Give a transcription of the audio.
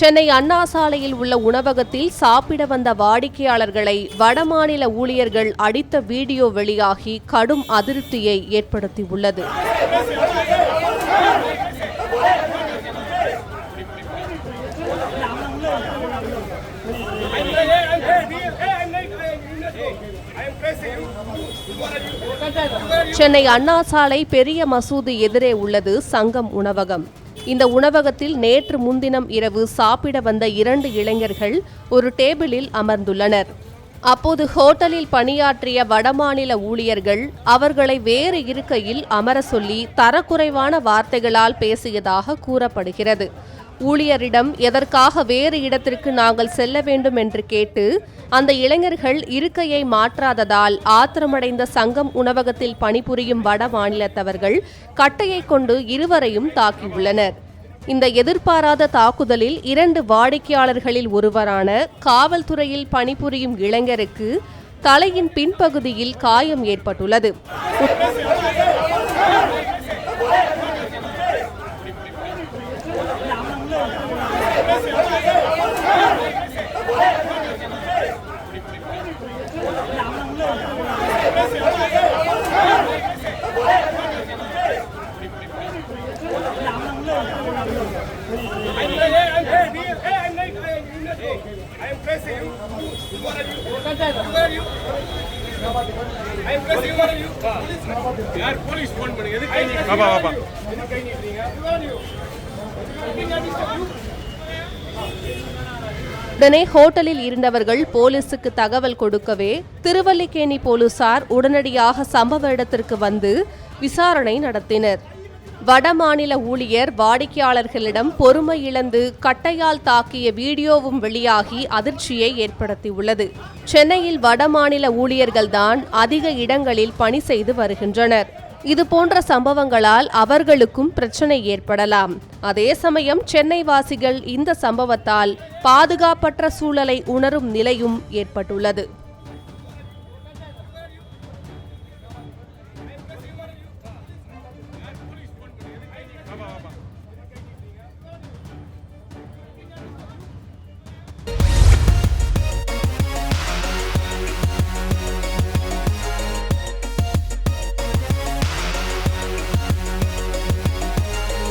சென்னை அண்ணா சாலையில் உள்ள உணவகத்தில் சாப்பிட வந்த வாடிக்கையாளர்களை வடமாநில ஊழியர்கள் அடித்த வீடியோ வெளியாகி கடும் அதிருப்தியை ஏற்படுத்தியுள்ளது. சென்னை அண்ணா சாலை பெரிய மசூதி எதிரே உள்ளது சங்கம் உணவகம். இந்த உணவகத்தில் நேற்று முன்தினம் இரவு சாப்பிட வந்த இரண்டு இளைஞர்கள் ஒரு டேபிளில் அமர்ந்துள்ளனர். அப்போது ஹோட்டலில் பணியாற்றிய வடமாநில ஊழியர்கள் அவர்களை வேறு இருக்கையில் அமர சொல்லி தரக்குறைவான வார்த்தைகளால் பேசியதாக கூறப்படுகிறது. ஊழியரிடம் எதற்காக வேறு இடத்திற்கு நாங்கள் செல்ல வேண்டும்? என்று கேட்டு அந்த இளைஞர்கள் இருக்கையை மாற்றாததால் ஆத்திரமடைந்த சங்கம் உணவகத்தில் பணிபுரியும் வட மாநிலத்தவர்கள் கட்டையை கொண்டு இருவரையும் தாக்கியுள்ளனர். இந்த எதிர்பாராத தாக்குதலில் இரண்டு வாடிக்கையாளர்களில் ஒருவரான காவல்துறையில் பணிபுரியும் இளைஞருக்கு தலையின் பின்பகுதியில் காயம் ஏற்பட்டுள்ளது. யார் போலீஸ் ஃபோன் பண்ணுங்க எதுக்கு பாப்பா பாப்பா எதுக்கு கை நீட்டுறீங்க Who are you? உடனே ஹோட்டலில் இருந்தவர்கள் போலீசுக்கு தகவல் கொடுக்கவே திருவல்லிக்கேணி போலீசார் உடனடியாக சம்பவ இடத்திற்கு வந்து விசாரணை நடத்தினர். வடமாநில ஊழியர் வாடிக்கையாளர்களிடம் பொறுமை இழந்து கட்டையால் தாக்கிய வீடியோவும் வெளியாகி அதிர்ச்சியை ஏற்படுத்தியுள்ளது. சென்னையில் வடமாநில ஊழியர்கள்தான் அதிக இடங்களில் பணி செய்து வருகின்றனர். இது போன்ற சம்பவங்களால் அவர்களுக்கும் பிரச்சனை ஏற்படலாம். அதே சமயம் சென்னை வாசிகள் இந்த சம்பவத்தால் பாதுகாப்பற்ற சூழலை உணரும் நிலையும் ஏற்பட்டுள்ளது.